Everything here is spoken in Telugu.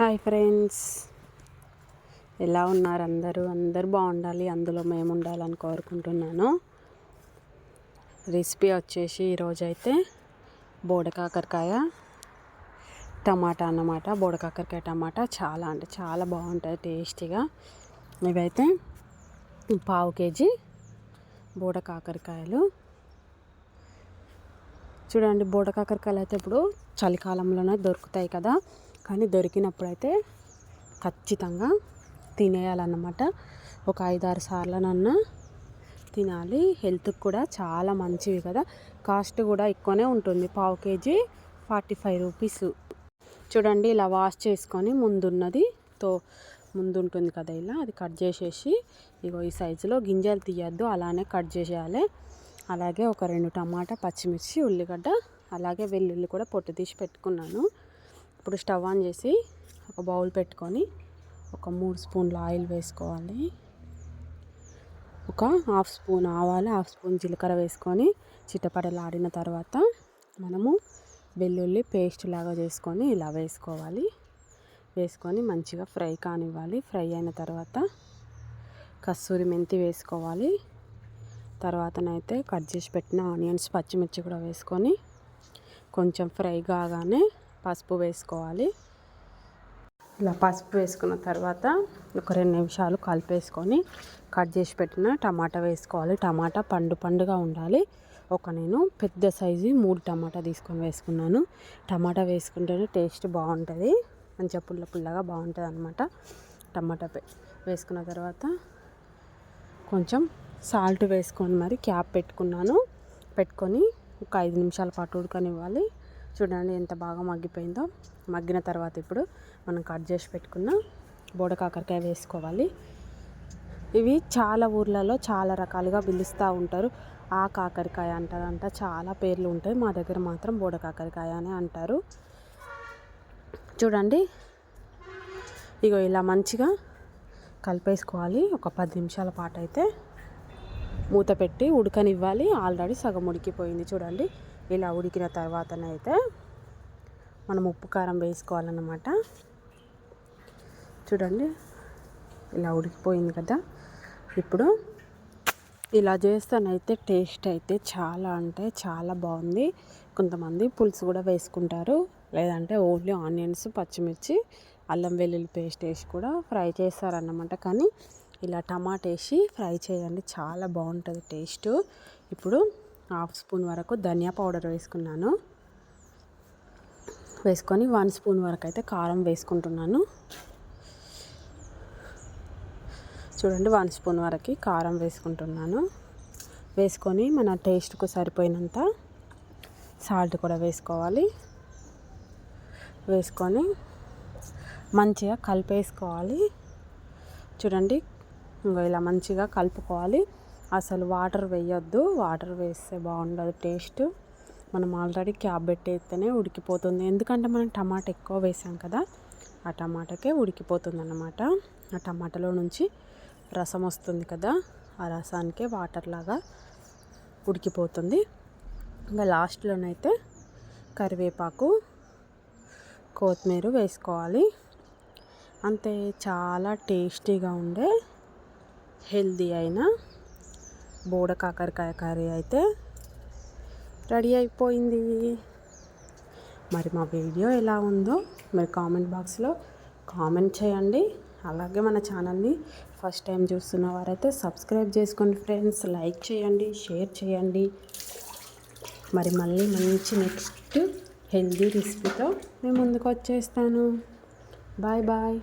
Hi friends. ఎలా ఉన్నారు అందరూ? అందరూ బాగుండాలి. అందులో మేము ఉండాలని కోరుకుంటున్నాను. రెసిపీ వచ్చేసి ఈరోజైతే బోడకాకరకాయ టమాటా అన్నమాట. బోడకాకరకాయ టమాటా చాలా అంటే చాలా బాగుంటుంది టేస్టీగా. ఇవైతే పావు కేజీ బోడకాకరకాయలు. చూడండి బోడకాకరకాయలు అయితే ఇప్పుడు చలికాలంలోనే దొరుకుతాయి కదా. కానీ దొరికినప్పుడైతే ఖచ్చితంగా తినేయాలన్నమాట. ఒక ఐదారు సార్లనన్నా తినాలి. హెల్త్కి కూడా చాలా మంచివి కదా. కాస్ట్ కూడా ఎక్కువనే ఉంటుంది. పావు కేజీ ఫార్టీ ఫైవ్ రూపీస్. చూడండి ఇలా వాష్ చేసుకొని ముందున్నది తో ముందు ఉంటుంది కదా ఇలా. అది కట్ చేసేసి ఇగో ఈ సైజులో గింజలు తీయద్దు. అలానే కట్ చేసేయాలి. అలాగే ఒక రెండు టమాటా పచ్చిమిర్చి ఉల్లిగడ్డ అలాగే వెల్లుల్లి కూడా పొట్టు తీసి పెట్టుకున్నాను. ఇప్పుడు స్టవ్ ఆన్ చేసి ఒక బౌల్ పెట్టుకొని ఒక మూడు స్పూన్ల ఆయిల్ వేసుకోవాలి. ఒక హాఫ్ స్పూన్ ఆవాలు హాఫ్ స్పూన్ జీలకర్ర వేసుకొని చిట్టపడలాడిన తర్వాత మనము వెల్లుల్లి పేస్ట్ లాగా చేసుకొని ఇలా వేసుకోవాలి. వేసుకొని మంచిగా ఫ్రై కానివ్వాలి. ఫ్రై అయిన తర్వాత కస్తూరి మెంతి వేసుకోవాలి. తర్వాతనైతే కట్ చేసి పెట్టిన ఆనియన్స్ పచ్చిమిర్చి కూడా వేసుకొని కొంచెం ఫ్రై కాగానే పసుపు వేసుకోవాలి. ఇలా పసుపు వేసుకున్న తర్వాత ఒక రెండు నిమిషాలు కలిపేసుకొని కట్ చేసి పెట్టిన టమాటా వేసుకోవాలి. టమాటా పండు పండుగా ఉండాలి. ఒక నేను పెద్ద సైజు మూడు టమాటా తీసుకొని వేసుకున్నాను. టమాటా వేసుకుంటేనే టేస్ట్ బాగుంటుంది. మంచిగా పుల్ల పుల్లగా బాగుంటుంది అనమాట టమాటా వేసుకున్న తర్వాత కొంచెం సాల్ట్ వేసుకొని మరి క్యాప్ పెట్టుకున్నాను. పెట్టుకొని ఒక ఐదు నిమిషాల పాటు ఉడకనివ్వాలి. చూడండి ఎంత బాగా మగ్గిపోయిందో. మగ్గిన తర్వాత ఇప్పుడు మనం కట్ చేసి పెట్టుకున్న బోడ కాకరకాయ వేసుకోవాలి. ఇవి చాలా ఊర్లలో చాలా రకాలుగా పిలుస్తూ ఉంటారు. ఆ కాకరకాయ అంటారంట చాలా పేర్లు ఉంటాయి. మా దగ్గర మాత్రం బోడ కాకరకాయ అని అంటారు. చూడండి. ఇగో ఇలా మంచిగా కలిపేసుకోవాలి. ఒక పది నిమిషాల పాటు అయితే మూత పెట్టి ఉడకనివ్వాలి. ఆల్రెడీ సగం ఉడికిపోయింది చూడండి. ఇలా ఉడికిన తర్వాతనైతే మనం ఉప్పు కారం వేసుకోవాలన్నమాట. చూడండి. ఇలా ఉడికిపోయింది కదా. ఇప్పుడు ఇలా చేస్తానైతే టేస్ట్ అయితే చాలా అంటే చాలా బాగుంది. కొంతమంది పులుసు కూడా వేసుకుంటారు. లేదంటే ఓన్లీ ఆనియన్స్ పచ్చిమిర్చి అల్లం వెల్లుల్లి పేస్ట్ వేసి కూడా ఫ్రై చేస్తారన్నమాట. కానీ ఇలా టమాటా వేసి ఫ్రై చేయండి. చాలా బాగుంటుంది టేస్ట్. ఇప్పుడు హాఫ్ స్పూన్ వరకు ధనియా పౌడర్ వేసుకున్నాను. వేసుకొని వన్ స్పూన్ వరకు అయితే కారం వేసుకుంటున్నాను. చూడండి వన్ స్పూన్ వరకు కారం వేసుకుంటున్నాను. వేసుకొని మన టేస్ట్కు సరిపోయినంత సాల్ట్ కూడా వేసుకోవాలి. వేసుకొని మంచిగా కలిపేసుకోవాలి. చూడండి ఇంకా ఇలా మంచిగా కలుపుకోవాలి. అసలు వాటర్ వేయొద్దు. వాటర్ వేస్తే బాగుండదు టేస్ట్. మనం ఆల్రెడీ క్యాబ్ పెట్టేస్తేనే ఉడికిపోతుంది. ఎందుకంటే మనం టమాటా ఎక్కువ వేసాం కదా ఆ టమాటాకే ఉడికిపోతుంది అన్నమాట ఆ టమాటాలో నుంచి రసం వస్తుంది కదా ఆ రసానికే వాటర్ లాగా ఉడికిపోతుంది. ఇంకా లాస్ట్లోనైతే కరివేపాకు కొత్తిమీర వేసుకోవాలి. అంతే చాలా టేస్టీగా ఉండే హెల్దీ అయిన బోడ కాకరకాయ కర్రీ అయితే రెడీ అయిపోయింది. మరి మా వీడియో ఎలా ఉందో మీరు కామెంట్ బాక్స్లో కామెంట్ చేయండి. అలాగే మన ఛానల్ని ఫస్ట్ టైం చూస్తున్న వారైతే సబ్స్క్రైబ్ చేసుకోండి ఫ్రెండ్స్ లైక్ చేయండి షేర్ చేయండి. మరి మళ్ళీ మంచి నెక్స్ట్ హెల్దీ రెసిపీతో మేము ముందుకు వచ్చేస్తాను. Bye bye.